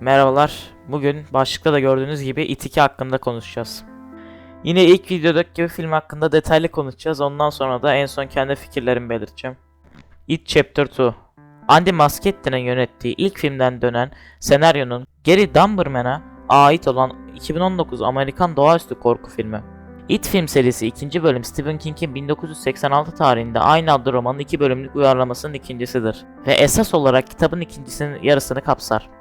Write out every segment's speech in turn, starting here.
Merhabalar. Bugün başlıkta da gördüğünüz gibi It 2 hakkında konuşacağız. Yine ilk videodaki gibi film hakkında detaylı konuşacağız. Ondan sonra da en son kendi fikirlerimi belirteceğim. It Chapter 2 Andy Muschiettи'nin yönettiği ilk filmden dönen senaryonun Gary Dumberman'a ait olan 2019 Amerikan doğaüstü korku filmi. It film serisi ikinci bölüm Stephen King'in 1986 tarihinde aynı adlı romanın iki bölümlük uyarlamasının ikincisidir ve esas olarak kitabın ikincisinin yarısını kapsar.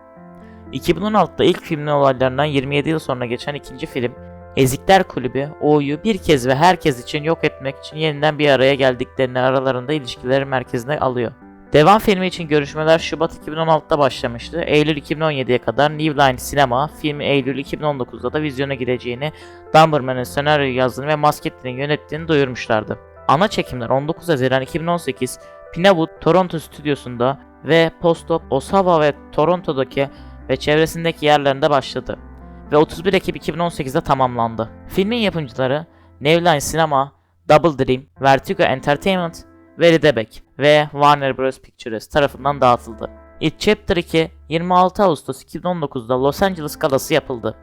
2016'da ilk filmin olaylarından 27 yıl sonra geçen ikinci film, Ezikler Kulübü, O'yu bir kez ve herkes için yok etmek için yeniden bir araya geldiklerini aralarında ilişkileri merkezine alıyor. Devam filmi için görüşmeler Şubat 2016'da başlamıştı. Eylül 2017'ye kadar New Line Sinema, filmi Eylül 2019'da da vizyona gireceğini, Dumberman'ın senaryoyu yazdığını ve Muschiettи'nin yönettiğini duyurmuşlardı. Ana çekimler 19 Haziran 2018 Pinewood, Toronto stüdyosunda ve Postop, Oshawa ve Toronto'daki ve çevresindeki yerlerinde başladı ve 31 Ekim 2018'de tamamlandı. Filmin yapımcıları New Line Cinema, Double Dream, Vertigo Entertainment ve Ridebek ve Warner Bros. Pictures tarafından dağıtıldı. It Chapter 2 26 Ağustos 2019'da Los Angeles galası yapıldı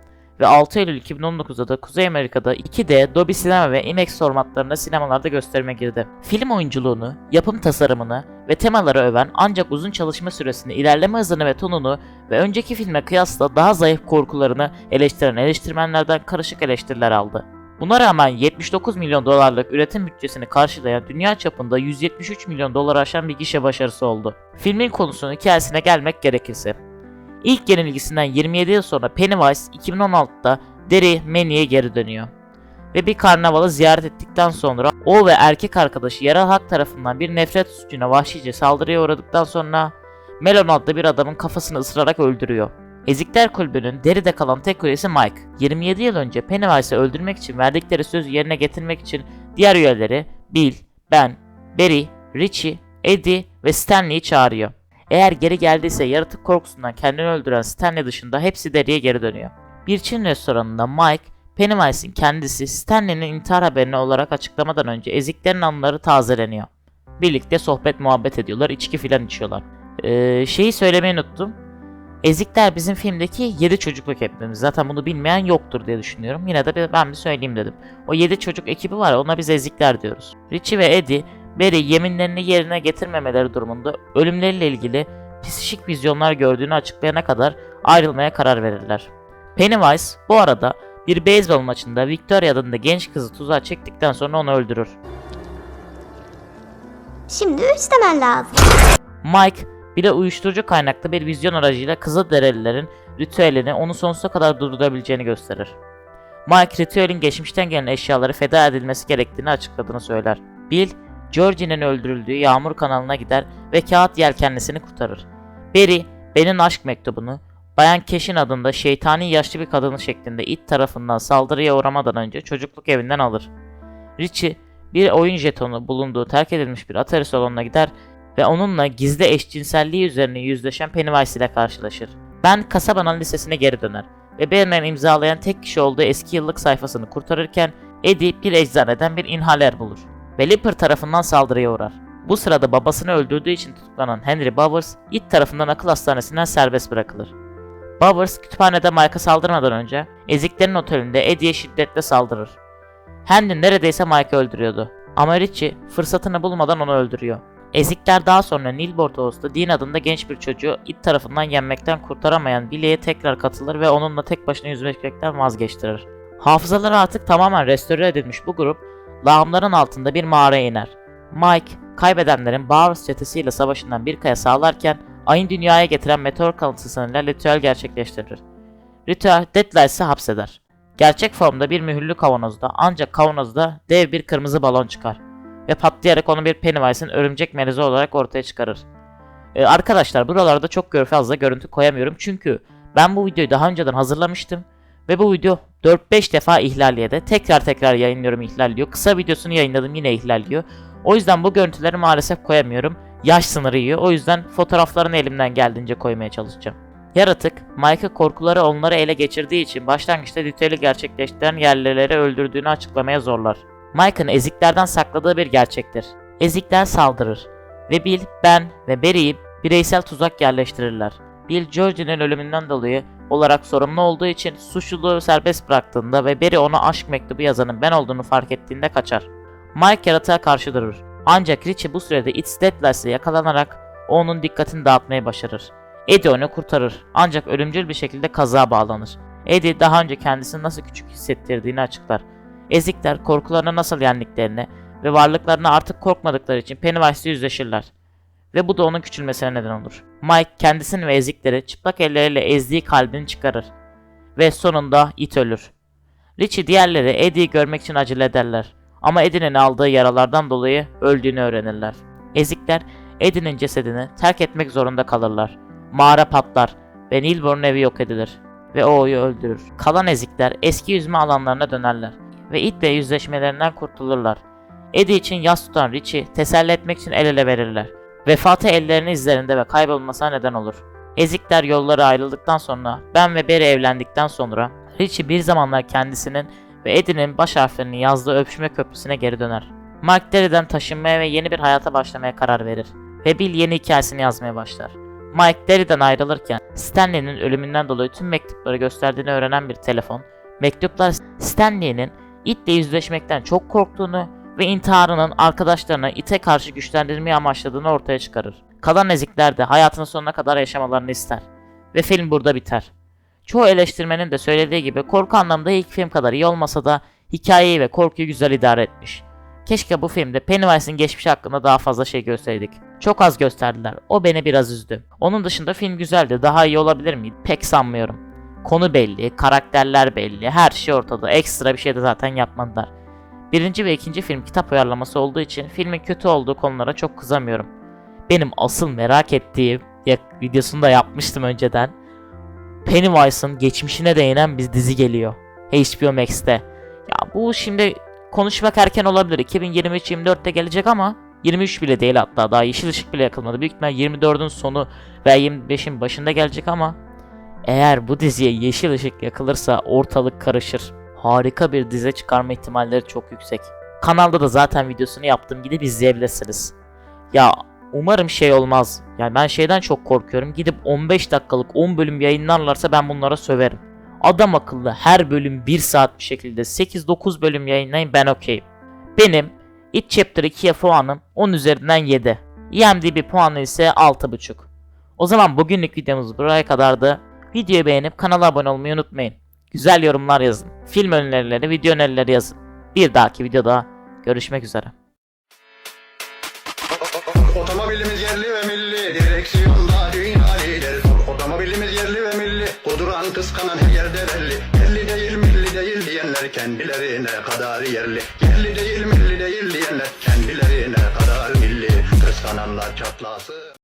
ve 6 Eylül 2019'da da Kuzey Amerika'da 2D, Dolby Cinema ve IMAX formatlarında sinemalarda gösterime girdi. Film oyunculuğunu, yapım tasarımını ve temaları öven ancak uzun çalışma süresini, ilerleme hızını ve tonunu ve önceki filme kıyasla daha zayıf korkularını eleştiren eleştirmenlerden karışık eleştiriler aldı. Buna rağmen 79 milyon dolarlık üretim bütçesini karşılayan dünya çapında 173 milyon dolar aşan bir gişe başarısı oldu. Filmin konusunun hikayesine gelmek gerekirse. İlk yenilgisinden 27 yıl sonra Pennywise 2016'da Derry Manny'e geri dönüyor. Ve bir karnavalı ziyaret ettikten sonra o ve erkek arkadaşı yerel halk tarafından bir nefret suçuna vahşice saldırıya uğradıktan sonra Melon adlı bir adamın kafasını ısırarak öldürüyor. Ezikler Kulübü'nün deride kalan tek üyesi Mike. 27 yıl önce Pennywise'ı öldürmek için verdikleri sözü yerine getirmek için diğer üyeleri Bill, Ben, Barry, Richie, Eddie ve Stanley'i çağırıyor. Eğer geri geldiyse yaratık korkusundan kendini öldüren Stanley dışında hepsi deriye geri dönüyor. Bir Çin restoranında Mike, Pennywise'in kendisi Stanley'nin intihar haberini olarak açıklamadan önce eziklerin anıları tazeleniyor. Birlikte sohbet muhabbet ediyorlar, içki filan içiyorlar. Ee, şeyi söylemeyi unuttum. Ezikler bizim filmdeki 7 çocukluk hepimiz. Zaten bunu bilmeyen yoktur diye düşünüyorum. Yine de ben bir söyleyeyim dedim. O 7 çocuk ekibi var ona biz ezikler diyoruz. Richie ve Eddie, Barry yeminlerini yerine getirmemeleri durumunda ölümleriyle ilgili psikik vizyonlar gördüğünü açıklayana kadar ayrılmaya karar verirler. Pennywise bu arada bir beyzbol maçında Victoria adında genç kızı tuzağa çektikten sonra onu öldürür. Şimdi üç demen lazım. Mike bir de uyuşturucu kaynaklı bir vizyon aracıyla Kızılderililerin ritüelini onu sonsuza kadar durdurabileceğini gösterir. Mike ritüelin geçmişten gelen eşyaları feda edilmesi gerektiğini açıkladığını söyler. Bill, Georgie'nin öldürüldüğü yağmur kanalına gider ve kağıt yelkenlisini kurtarır. Barry, Ben'in aşk mektubunu, Bayan Cash'in adında şeytani yaşlı bir kadını şeklinde it tarafından saldırıya uğramadan önce çocukluk evinden alır. Richie, bir oyun jetonu bulunduğu terk edilmiş bir Atari salonuna gider ve onunla gizli eşcinselliği üzerine yüzleşen Pennywise ile karşılaşır. Ben kasabanın lisesine geri döner ve Batman imzalayan tek kişi olduğu eski yıllık sayfasını kurtarırken Eddie bir eczaneden bir inhaler bulur ve Lipper tarafından saldırıya uğrar. Bu sırada babasını öldürdüğü için tutuklanan Henry Bowers, It tarafından akıl hastanesinden serbest bırakılır. Bowers kütüphanede Mike'a saldırmadan önce eziklerin otelinde Eddie'ye şiddetle saldırır. Henry neredeyse Mike'ı öldürüyordu ama Richie fırsatını bulmadan onu öldürüyor. Ezikler daha sonra Nilbert House'da Dean adında genç bir çocuğu it tarafından yenmekten kurtaramayan Billy'e tekrar katılır ve onunla tek başına yüzmekten vazgeçtirir. Hafızaları artık tamamen restore edilmiş bu grup, lağımların altında bir mağaraya iner. Mike, kaybedenlerin Bowers çetesiyle savaşından bir kaya sağlarken, ayın dünyaya getiren meteor kalıntısıyla ritüel gerçekleştirir. Ritüel Deadlights'ı hapseder. Gerçek formda bir mühürlü kavanozda ancak kavanozda dev bir kırmızı balon çıkar ve patlayarak onu bir Pennywise'ın örümcek melezi olarak ortaya çıkarır. Ee, arkadaşlar buralarda çok fazla görüntü koyamıyorum çünkü ben bu videoyu daha önceden hazırlamıştım ve bu video 4-5 defa ihlal yedi. Tekrar tekrar yayınlıyorum ihlal diyor. Kısa videosunu yayınladım yine ihlal diyor. O yüzden bu görüntüleri maalesef koyamıyorum. Yaş sınırı yiyor. O yüzden fotoğraflarını elimden geldiğince koymaya çalışacağım. Yaratık, Mike'ı korkuları onları ele geçirdiği için başlangıçta ritüeli gerçekleştiren yerlileri öldürdüğünü açıklamaya zorlar. Mike'ın eziklerden sakladığı bir gerçektir. Ezikler saldırır ve Bill, Ben ve Barry'i bireysel tuzak yerleştirirler. Bill Georgie'nin ölümünden dolayı olarak sorumlu olduğu için suçluluğu serbest bıraktığında ve Barry ona aşk mektubu yazanın ben olduğunu fark ettiğinde kaçar. Mike yaratığa karşı durur. Ancak Richie bu sürede It's Dead Lies'e yakalanarak onun dikkatini dağıtmayı başarır. Eddie onu kurtarır ancak ölümcül bir şekilde kaza bağlanır. Eddie daha önce kendisini nasıl küçük hissettirdiğini açıklar. Ezikler korkularına nasıl yendiklerini ve varlıklarına artık korkmadıkları için Pennywise'le yüzleşirler. Ve bu da onun küçülmesine neden olur. Mike kendisini ve ezikleri çıplak elleriyle ezdiği kalbini çıkarır. Ve sonunda it ölür. Richie diğerleri Eddie'yi görmek için acele ederler. Ama Eddie'nin aldığı yaralardan dolayı öldüğünü öğrenirler. Ezikler Eddie'nin cesedini terk etmek zorunda kalırlar. Mağara patlar ve Nilbor'un evi yok edilir. Ve O'yu öldürür. Kalan ezikler eski yüzme alanlarına dönerler. Ve itle yüzleşmelerinden kurtulurlar. Eddie için yas tutan Richie teselli etmek için el ele verirler. Vefatı ellerinin izlerinde ve kaybolmasına neden olur. Ezikler yolları ayrıldıktan sonra Ben ve Barry evlendikten sonra Richie bir zamanlar kendisinin ve Eddie'nin baş harflerini yazdığı öpüşme köprüsüne geri döner. Mark Derry'den taşınmaya ve yeni bir hayata başlamaya karar verir. Ve Bill yeni hikayesini yazmaya başlar. Mike Derry'den ayrılırken Stanley'nin ölümünden dolayı tüm mektupları gösterdiğini öğrenen bir telefon, mektuplar Stanley'nin itle yüzleşmekten çok korktuğunu ve intiharının arkadaşlarını ite karşı güçlendirmeyi amaçladığını ortaya çıkarır. Kalan ezikler de hayatının sonuna kadar yaşamalarını ister. Ve film burada biter. Çoğu eleştirmenin de söylediği gibi korku anlamında ilk film kadar iyi olmasa da hikayeyi ve korkuyu güzel idare etmiş. Keşke bu filmde Pennywise'in geçmişi hakkında daha fazla şey görseydik. Çok az gösterdiler. O beni biraz üzdü. Onun dışında film güzeldi. Daha iyi olabilir miydi? Pek sanmıyorum. Konu belli, karakterler belli, her şey ortada. Ekstra bir şey de zaten yapmadılar. Birinci ve ikinci film kitap uyarlaması olduğu için filmin kötü olduğu konulara çok kızamıyorum. Benim asıl merak ettiğim, ya, videosunu da yapmıştım önceden. Pennywise'ın geçmişine değinen bir dizi geliyor. HBO Max'te. Ya bu şimdi konuşmak erken olabilir. 2023-24'te gelecek ama 23 bile değil hatta daha yeşil ışık bile yakılmadı. Büyük ihtimal 24'ün sonu veya 25'in başında gelecek ama eğer bu diziye yeşil ışık yakılırsa ortalık karışır. Harika bir dizi çıkarma ihtimalleri çok yüksek. Kanalda da zaten videosunu yaptım gidip izleyebilirsiniz. Ya umarım şey olmaz. Yani ben şeyden çok korkuyorum. Gidip 15 dakikalık 10 bölüm yayınlarlarsa ben bunlara söverim. Adam akıllı her bölüm 1 saat bir şekilde 8-9 bölüm yayınlayın ben okeyim. Benim It Chapter 2'ye puanım 10 üzerinden 7. IMDb puanı ise 6.5. O zaman bugünlük videomuz buraya kadardı. Videoyu beğenip kanala abone olmayı unutmayın. Güzel yorumlar yazın. Film önerileri, video önerileri yazın. Bir dahaki videoda görüşmek üzere. Otomobilimiz yerli ve milli Direksiyonda dünya lider Otomobilimiz yerli ve milli Kuduran kıskanan her yerde belli Yerli değil milli değil diyenler Kendilerine kadar yerli Yerli değil milli değil diyenler Kendilerine kadar milli Kıskananlar çatlasın